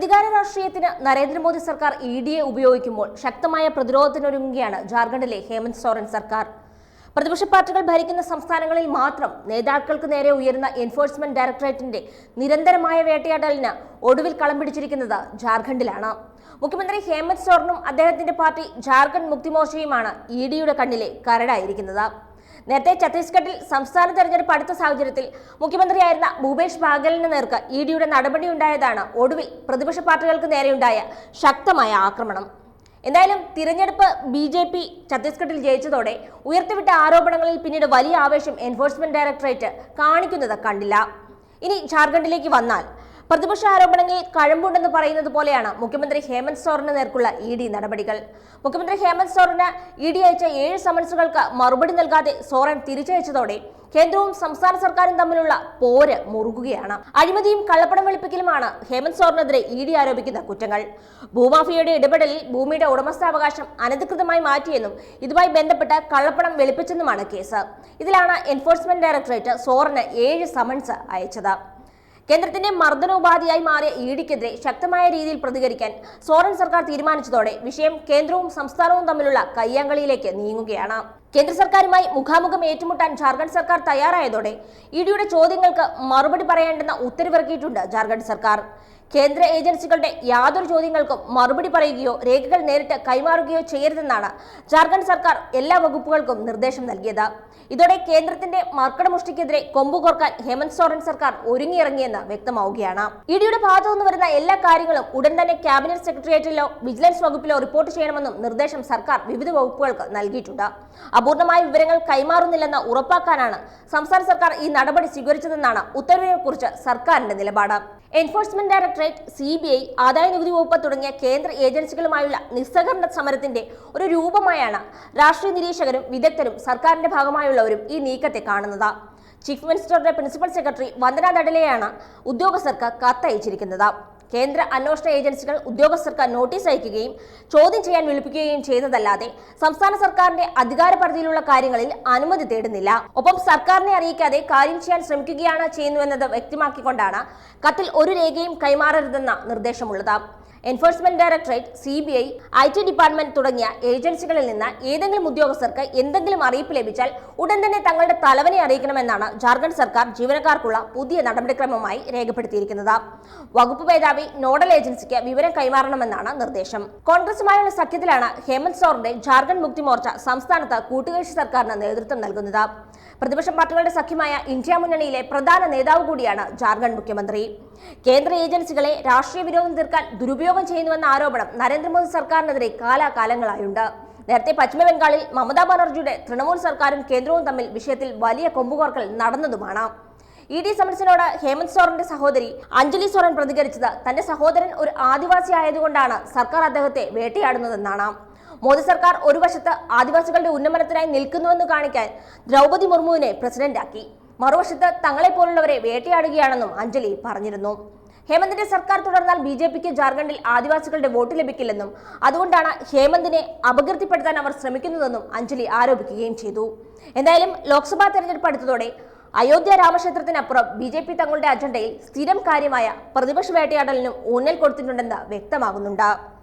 പ്രതികാര രാഷ്ട്രീയത്തിന് നരേന്ദ്രമോദി സർക്കാർ ഇ ഡിയെ ഉപയോഗിക്കുമ്പോൾ ശക്തമായ പ്രതിരോധത്തിനൊരുങ്ങുകയാണ് ജാർഖണ്ഡിലെ ഹേമന്ത് സോറൻ സർക്കാർ. പ്രതിപക്ഷ പാർട്ടികൾ ഭരിക്കുന്ന സംസ്ഥാനങ്ങളിൽ മാത്രം നേതാക്കൾക്ക് നേരെ ഉയരുന്ന എൻഫോഴ്സ്മെന്റ് ഡയറക്ടറേറ്റിന്റെ നിരന്തരമായ വേട്ടയാടലിന് ഒടുവിൽ കളം പിടിച്ചിരിക്കുന്നത് ജാർഖണ്ഡിലാണ്. മുഖ്യമന്ത്രി ഹേമന്ത് സോറനും അദ്ദേഹത്തിന്റെ പാർട്ടി ജാർഖണ്ഡ് മുക്തിമോർച്ചയുമാണ് ഇ ഡിയുടെ കണ്ണിലെ കരടായിരിക്കുന്നത്. നേരത്തെ ഛത്തീസ്ഗഡിൽ സംസ്ഥാന തെരഞ്ഞെടുപ്പ് അടുത്ത സാഹചര്യത്തിൽ മുഖ്യമന്ത്രിയായിരുന്ന ഭൂപേഷ് ബാഗലിന് നേർക്ക് ഇ ഡിയുടെ നടപടിയുണ്ടായതാണ് ഒടുവിൽ പ്രതിപക്ഷ പാർട്ടികൾക്ക് നേരെയുണ്ടായ ശക്തമായ ആക്രമണം. എന്തായാലും തിരഞ്ഞെടുപ്പ് ബി ജെ പി ഛത്തീസ്ഗഡിൽ ജയിച്ചതോടെ ഉയർത്തിവിട്ട ആരോപണങ്ങളിൽ പിന്നീട് വലിയ ആവേശം എൻഫോഴ്സ്മെന്റ് ഡയറക്ടറേറ്റ് കാണിക്കുന്നത് കണ്ടില്ല. ഇനി ജാർഖണ്ഡിലേക്ക് വന്നാൽ പ്രതിപക്ഷ ആരോപണങ്ങളിൽ കഴമ്പുണ്ടെന്ന് പറയുന്നത് പോലെയാണ് മുഖ്യമന്ത്രി ഹേമന്ത് സോറിന് നേർക്കുള്ള ഇ ഡി നടപടികൾ. മുഖ്യമന്ത്രി ഹേമന്ത് സോറിന് ഇ ഡി അയച്ച ഏഴ് സമൻസുകൾക്ക് മറുപടി നൽകാതെ സോറൻ തിരിച്ചയച്ചതോടെ കേന്ദ്രവും സംസ്ഥാന സർക്കാരും തമ്മിലുള്ള പോര് മുറുകുകയാണ്. അഴിമതിയും കള്ളപ്പണം വെളുപ്പിക്കലുമാണ് ഹേമന്ത് സോറിനെതിരെ ഇ ഡി ആരോപിക്കുന്ന കുറ്റങ്ങൾ. ഭൂമാഫിയയുടെ ഇടപെടലിൽ ഭൂമിയുടെ ഉടമസ്ഥാവകാശം അനധികൃതമായി മാറ്റിയെന്നും ഇതുമായി ബന്ധപ്പെട്ട് കള്ളപ്പണം വെളുപ്പിച്ചെന്നുമാണ് കേസ്. ഇതിലാണ് എൻഫോഴ്സ്മെന്റ് ഡയറക്ടറേറ്റ് സോറിന് ഏഴ് സമൻസ് അയച്ചത്. കേന്ദ്രത്തിന്റെ മർദ്ദനോപാധിയായി മാറിയ ഇ ഡിക്കെതിരെ ശക്തമായ രീതിയിൽ പ്രതികരിക്കാൻ സോറൻ സർക്കാർ തീരുമാനിച്ചതോടെ വിഷയം കേന്ദ്രവും സംസ്ഥാനവും തമ്മിലുള്ള കയ്യാങ്കളിയിലേക്ക് നീങ്ങുകയാണ്. കേന്ദ്ര സർക്കാരുമായി മുഖാമുഖം ഏറ്റുമുട്ടാൻ ജാർഖണ്ഡ് സർക്കാർ തയ്യാറായതോടെ ഇഡിയുടെ ചോദ്യങ്ങൾക്ക് മറുപടി പറയേണ്ടെന്ന ഉത്തരവിറക്കിയിട്ടുണ്ട് ജാർഖണ്ഡ് സർക്കാർ. കേന്ദ്ര ഏജൻസികളുടെ യാതൊരു ചോദ്യങ്ങൾക്കും മറുപടി പറയുകയോ രേഖകൾ നേരിട്ട് കൈമാറുകയോ ചെയ്യരുതെന്നാണ് ജാർഖണ്ഡ് സർക്കാർ എല്ലാ വകുപ്പുകൾക്കും നിർദ്ദേശം നൽകിയത്. ഇതോടെ കേന്ദ്രത്തിന്റെ മർക്കടമുഷ്ടിക്കെതിരെ കൊമ്പുകോർക്കാൻ ഹേമന്ത് സോറൻ സർക്കാർ ഒരുങ്ങിയിറങ്ങിയെന്ന് വ്യക്തമാവുകയാണ്. ഇഡിയുടെ ഭാഗത്തു നിന്ന് വരുന്ന എല്ലാ കാര്യങ്ങളും ഉടൻ തന്നെ ക്യാബിനറ്റ് സെക്രട്ടേറിയറ്റിലോ വിജിലൻസ് വകുപ്പിലോ റിപ്പോർട്ട് ചെയ്യണമെന്നും നിർദ്ദേശം സർക്കാർ വിവിധ വകുപ്പുകൾക്ക് നൽകിയിട്ടുണ്ട്. അപൂർണമായ വിവരങ്ങൾ കൈമാറുന്നില്ലെന്ന് ഉറപ്പാക്കാനാണ് സംസ്ഥാന സർക്കാർ ഈ നടപടി സ്വീകരിച്ചതെന്നാണ് ഉത്തരവിനെ കുറിച്ച് സർക്കാരിന്റെ നിലപാട്. Enforcement directorate C B I ആദായ നികുതി വകുപ്പ് തുടങ്ങിയ കേന്ദ്ര ഏജൻസികളുമായുള്ള നിസ്സഹകരണ സമരത്തിന്റെ ഒരു രൂപമായാണ് രാഷ്ട്രീയ നിരീക്ഷകരും വിദഗ്ധരും സർക്കാരിന്റെ ഭാഗമായുള്ളവരും ഈ നീക്കത്തെ കാണുന്നത്. ചീഫ് മിനിസ്റ്ററുടെ പ്രിൻസിപ്പൽ സെക്രട്ടറി വന്ദന ദഡലെയാണ് ഉദ്യോഗസ്ഥർക്ക് കത്തയച്ചിരിക്കുന്നത്. കേന്ദ്ര അന്വേഷണ ഏജൻസികൾ ഉദ്യോഗസ്ഥർക്ക് നോട്ടീസ് അയക്കുകയും ചോദ്യം ചെയ്യാൻ വിളിപ്പിക്കുകയും ചെയ്യുന്നതല്ലാതെ സംസ്ഥാന സർക്കാരിന്റെ അധികാര പരിധിയിലുള്ള കാര്യങ്ങളിൽ അനുമതി തേടുന്നില്ല. ഒപ്പം സർക്കാരിനെ അറിയിക്കാതെ കാര്യം ചെയ്യാൻ ശ്രമിക്കുകയാണ് ചെയ്യുന്നുവെന്നത് വ്യക്തമാക്കിക്കൊണ്ടാണ് കത്തിൽ ഒരു രേഖയും കൈമാറരുതെന്ന നിർദ്ദേശമുള്ളത്. Enforcement directorate C B I I T department തുടങ്ങിയ ഏജൻസികളിൽ നിന്ന് ഏതെങ്കിലും ഉദ്യോഗസ്ഥർക്ക് എന്തെങ്കിലും അറിയിപ്പ് ലഭിച്ചാൽ ഉടൻ തന്നെ തങ്ങളുടെ തലവനെ അറിയിക്കണമെന്നാണ് ജാർഖണ്ഡ് സർക്കാർ ജീവനക്കാർക്കുള്ള പുതിയ നടപടിക്രമമായി രേഖപ്പെടുത്തിയിരിക്കുന്നത്. വകുപ്പ് മേധാവി നോഡൽ ഏജൻസിക്ക് വിവരം കൈമാറണമെന്നാണ് നിർദ്ദേശം. കോൺഗ്രസുമായുള്ള സഖ്യത്തിലാണ് ഹേമന്ത് സോറിന്റെ ജാർഖണ്ഡ് മുക്തി മോർച്ച സംസ്ഥാനത്ത് കൂട്ടുകക്ഷി സർക്കാരിന് നേതൃത്വം നൽകുന്നത്. പ്രതിപക്ഷ പാർട്ടികളുടെ സഖ്യമായ ഇന്ത്യ മുന്നണിയിലെ പ്രധാന നേതാവ് കൂടിയാണ് ജാർഖണ്ഡ് മുഖ്യമന്ത്രി. കേന്ദ്ര ഏജൻസികളെ രാഷ്ട്രീയ വിരോധം തീർക്കാൻ ദുരുപയോഗം ചെയ്യുന്നുവെന്ന ആരോപണം നരേന്ദ്രമോദി സർക്കാരിനെതിരെ കാലാകാലങ്ങളായുണ്ട്. നേരത്തെ പശ്ചിമ ബംഗാളിൽ മമതാ ബാനർജിയുടെ തൃണമൂൽ സർക്കാരും കേന്ദ്രവും തമ്മിൽ വിഷയത്തിൽ വലിയ കൊമ്പുകോർക്കൽ നടന്നതുമാണ്. ഇ ഡി സമരസിനോട് ഹേമന്ത് സോറന്റെ സഹോദരി അഞ്ജലി സോറൻ പ്രതികരിച്ചത് തന്റെ സഹോദരൻ ഒരു ആദിവാസി ആയതുകൊണ്ടാണ് സർക്കാർ അദ്ദേഹത്തെ വേട്ടയാടുന്നതെന്നാണ്. മോദി സർക്കാർ ഒരു വശത്ത് ആദിവാസികളുടെ ഉന്നമനത്തിനായി നിൽക്കുന്നുവെന്ന് കാണിക്കാൻ ദ്രൗപതി മുർമുവിനെ പ്രസിഡന്റാക്കി. മറുവശത്ത് തങ്ങളെപ്പോലുള്ളവരെ വേട്ടയാടുകയാണെന്നും അഞ്ജലി പറഞ്ഞിരുന്നു. ഹേമന്തിന്റെ സർക്കാർ തുടർന്നാൽ ബി ജെ പിക്ക് ജാർഖണ്ഡിൽ ആദിവാസികളുടെ വോട്ട് ലഭിക്കില്ലെന്നും അതുകൊണ്ടാണ് ഹേമന്തിനെ അപകീർത്തിപ്പെടുത്താൻ അവർ ശ്രമിക്കുന്നതെന്നും അഞ്ജലി ആരോപിക്കുകയും ചെയ്തു. എന്തായാലും ലോക്സഭാ തെരഞ്ഞെടുപ്പ് അടുത്തതോടെ അയോധ്യ രാമക്ഷേത്രത്തിനപ്പുറം ബി ജെ പി തങ്ങളുടെ അജണ്ടയിൽ സ്ഥിരം കാര്യമായ പ്രതിപക്ഷ വേട്ടയാടലിനും ഊന്നൽ കൊടുത്തിട്ടുണ്ടെന്ന് വ്യക്തമാകുന്നുണ്ട്.